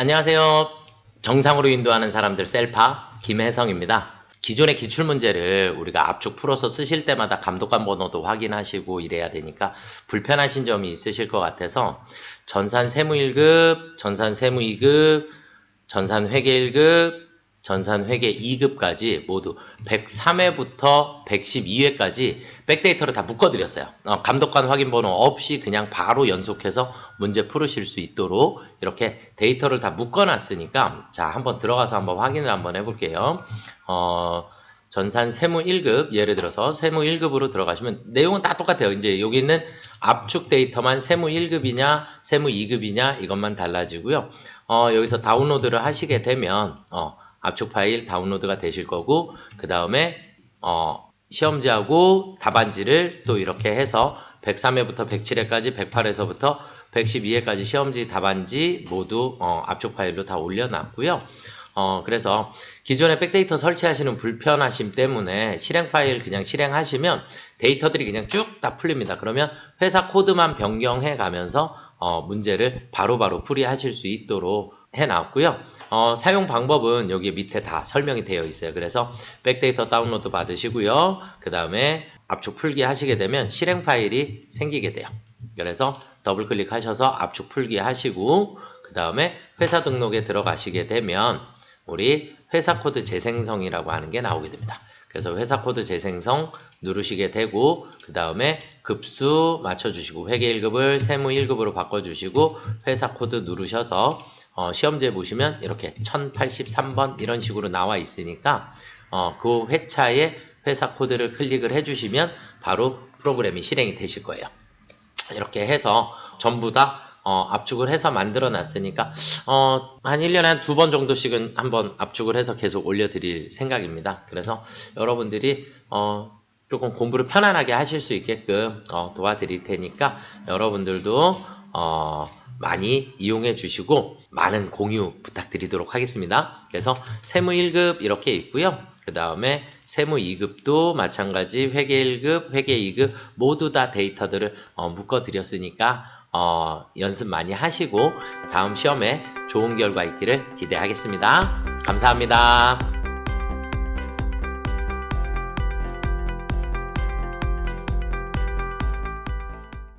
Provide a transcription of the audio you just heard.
안녕하세요. 정상으로 인도하는 사람들 셀파 김혜성입니다. 기존의 기출 문제를 우리가 압축 풀어서 쓰실 때마다 감독관 번호도 확인하시고 이래야 되니까 불편하신 점이 있으실 것 같아서 전산 세무 1급, 전산 세무 2급, 전산 회계 1급, 전산 회계 2급까지 모두 103회부터 112회까지 백데이터를 다 묶어드렸어요. 어, 감독관 확인 번호 없이 그냥 바로 연속해서 문제 풀으실 수 있도록 이렇게 데이터를 다 묶어놨으니까 자 한번 들어가서 한번 확인을 한번 해볼게요. 어, 전산 세무 1급 예를 들어서 세무 1급으로 들어가시면 내용은 다 똑같아요. 이제 여기 있는 압축 데이터만 세무 1급이냐 세무 2급이냐 이것만 달라지고요. 어, 여기서 다운로드를 하시게 되면 어, 압축 파일 다운로드가 되실 거고 그 다음에 어, 시험지하고 답안지를 또 이렇게 해서 103회부터 107회까지 108회서부터 112회까지 시험지 답안지 모두 어, 압축 파일로 다 올려놨고요. 어, 그래서 기존에 백데이터 설치하시는 불편하심 때문에 실행 파일 그냥 실행하시면 데이터들이 그냥 쭉 다 풀립니다. 그러면 회사 코드만 변경해 가면서 어, 문제를 바로바로 풀이하실 수 있도록 해놨고요. 어, 사용 방법은 여기 밑에 다 설명이 되어 있어요. 그래서 백데이터 다운로드 받으시고요. 그 다음에 압축 풀기 하시게 되면 실행 파일이 생기게 돼요. 그래서 더블 클릭하셔서 압축 풀기 하시고 그 다음에 회사 등록에 들어가시게 되면 우리 회사 코드 재생성이라고 하는 게 나오게 됩니다. 그래서 회사 코드 재생성 누르시게 되고 그 다음에 급수 맞춰주시고 회계 1급을 세무 1급으로 바꿔주시고 회사 코드 누르셔서 어, 시험지에 보시면 이렇게 1083번 이런 식으로 나와 있으니까 어, 그 회차에 회사 코드를 클릭을 해주시면 바로 프로그램이 실행이 되실 거예요. 이렇게 해서 전부 다 어, 압축을 해서 만들어 놨으니까 어, 한 1년에 한 두 번 정도씩은 한번 압축을 해서 계속 올려드릴 생각입니다. 그래서 여러분들이 어, 조금 공부를 편안하게 하실 수 있게끔 어, 도와드릴 테니까 여러분들도 어, 많이 이용해 주시고 많은 공유 부탁드리도록 하겠습니다. 그래서 세무 1급 이렇게 있고요. 그 다음에 세무 2급도 마찬가지 회계 1급, 회계 2급 모두 다 데이터들을 어, 묶어 드렸으니까 어, 연습 많이 하시고 다음 시험에 좋은 결과 있기를 기대하겠습니다. 감사합니다.